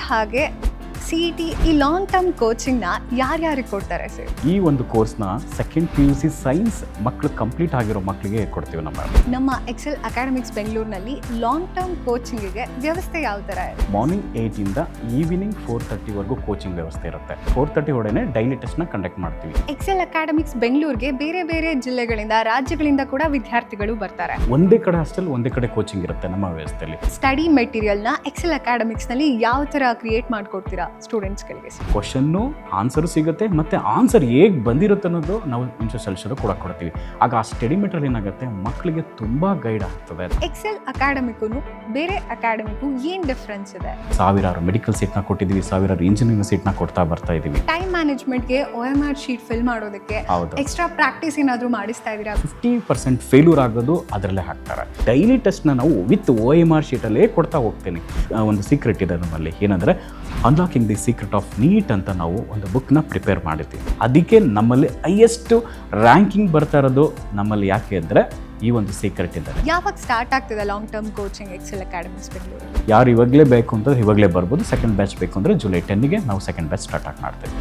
ಹಾಗೆ C E T ಈ long term ಕೋಚಿಂಗ್ನ ಯಾರ್ಯಾರಿಗೆ ಕೊಡ್ತಾರೆ ಸರ್? ಈ ಒಂದು ಕೋರ್ಸ್ನ second P U C science ಮಕ್ಕಳು ಕಂಪ್ಲೀಟ್ ಆಗಿರೋ ಮಕ್ಕಳಿಗೆ ಕೊಡ್ತೀವಿ ನಮ್ಮ ನಮ್ಮ ಎಕ್ಸೆಲ್ ಅಕಾಡೆಮಿಕ್ಸ್ ಬೆಂಗಳೂರಿನಲ್ಲಿ ಲಾಂಗ್ ಟರ್ಮ್ ಕೋಚಿಂಗಿಗೆ ವ್ಯವಸ್ಥೆ ಯಾವ ಥರ ಇದೆ? ಮಾರ್ನಿಂಗ್ ಏಯ್ಟಿಂದ ಈವ್ನಿಂಗ್ ಫೋರ್ ತರ್ಟಿವರೆಗೂ ಕೋಚಿಂಗ್ ವ್ಯವಸ್ಥೆ ಇರುತ್ತೆ. ಫೋರ್ ತರ್ಟಿ ಒಡನೆ ಡೈಲಿ ಟೆಸ್ಟ್ನ ಕಂಡಕ್ಟ್ ಮಾಡ್ತೀವಿ. ಎಕ್ಸೆಲ್ ಅಕಾಡೆಮಿಕ್ಸ್ ಬೆಂಗಳೂರಿಗೆ ಬೇರೆ ಬೇರೆ ಜಿಲ್ಲೆಗಳಿಂದ ರಾಜ್ಯಗಳಿಂದ ಕೂಡ ವಿದ್ಯಾರ್ಥಿಗಳು ಬರ್ತಾರೆ. ಒಂದೇ ಕಡೆ ಹಾಸ್ಟೆಲ್ ಒಂದೇ ಕಡೆ ಕೋಚಿಂಗ್ ಇರುತ್ತೆ ನಮ್ಮ ವ್ಯವಸ್ಥೆಯಲ್ಲಿ. ಸ್ಟಡಿ ಮೆಟೀರಿಯಲ್ನ ಎಕ್ಸೆಲ್ ಅಕಾಡೆಮಿಕ್ಸ್ನಲ್ಲಿ ಯಾವ ಥರ ಕ್ರಿಯೇಟ್ ಮಾಡ್ಕೊಡ್ತೀರಾ? ಸ್ಟೂಡೆಂಟ್ಸ್ಗಳಿಗೆ ಕ್ವಶನ್ನು ಆನ್ಸರು ಸಿಗುತ್ತೆ ಮತ್ತು ಆನ್ಸರ್ ಹೇಗೆ ಬಂದಿರುತ್ತೆ ಅನ್ನೋದು ನಾವು ಇನ್ಸ್ಟಲ್ಷರು ಕೂಡ ಕೊಡ್ತೀವಿ. ಆಗ ಆ ಸ್ಟಡಿ ಮೆಟೀರಿಯಲ್ ಏನಾಗುತ್ತೆ? ಮಕ್ಕಳಿಗೆ ತುಂಬ ಗೈಡ್ ಆಗ್ತದೆ. ಎಕ್ಸೆಲ್ ಅಕಾಡೆಮಿಕ್ಕೂ ಬೇರೆ ಅಕಾಡೆಮಿಗೂ ಏನು ಡಿಫ್ರೆನ್ಸ್ ಇದೆ? ಸಾವಿರಾರು ಮೆಡಿಕಲ್ ಸೀಟ್ನ ಕೊಟ್ಟಿದ್ದೀವಿ ಸಾವಿರಾರು ಇಂಜಿನಿಯರಿಂಗ್ ಸೀಟ್ನ ಕೊಡ್ತಾ ಬರ್ತಾ ಇದ್ದೀವಿ time ಮ್ಯಾನೇಜ್ಮೆಂಟ್ಗೆ O M R sheet fill ಮಾಡೋದಕ್ಕೆ ಎಕ್ಸ್ಟ್ರಾ ಪ್ರಾಕ್ಟೀಸ್ ಏನಾದರೂ ಮಾಡಿಸ್ತಾ ಇದ್ದೀರಾ ಫಿಫ್ಟಿ ಪರ್ಸೆಂಟ್ ಫೇಲ್ಯೂರ್ ಆಗೋದು ಅದರಲ್ಲೇ ಹಾಕ್ತಾರೆ. ಡೈಲಿ ಟೆಸ್ಟ್ನ ನಾವು ವಿತ್ ಓ ಎಂ ಆರ್ ಶೀಟಲ್ಲೇ ಕೊಡ್ತಾ ಹೋಗ್ತೀನಿ. ಒಂದು ಸೀಕ್ರೆಟ್ ಇದೆ ನಮ್ಮಲ್ಲಿ. ಏನಂದರೆ unlocking the secret of NEET ಅಂತ ನಾವು ಒಂದು ಬುಕ್ನ ಪ್ರಿಪೇರ್ ಮಾಡಿದ್ದೀವಿ ಅದಕ್ಕೆ ನಮ್ಮಲ್ಲಿ ಹೈಯೆಸ್ಟ್ ರ್ಯಾಂಕಿಂಗ್ ಬರ್ತಾ ಇರೋದು ನಮ್ಮಲ್ಲಿ ಯಾಕೆ ಅಂದರೆ ಈ ಒಂದು ಸೀಕ್ರೆಟ್ ಇದೆ ಯಾವಾಗ ಸ್ಟಾರ್ಟ್ ಆಗ್ತದೆ long term coaching Excel Academics Bengaluru ಯಾರು ಇವಾಗಲೇ ಬೇಕು ಅಂತ ಇವಾಗಲೇ ಬರ್ಬೋದು. ಸೆಕೆಂಡ್ ಬ್ಯಾಚ್ ಬೇಕು ಅಂದರೆ ಜುಲೈ ಟೆನ್ನಿಗೆ ನಾವು ಸೆಕೆಂಡ್ ಬ್ಯಾಚ್ ಸ್ಟಾರ್ಟ್ ಆಗಿ ಮಾಡ್ತೀವಿ.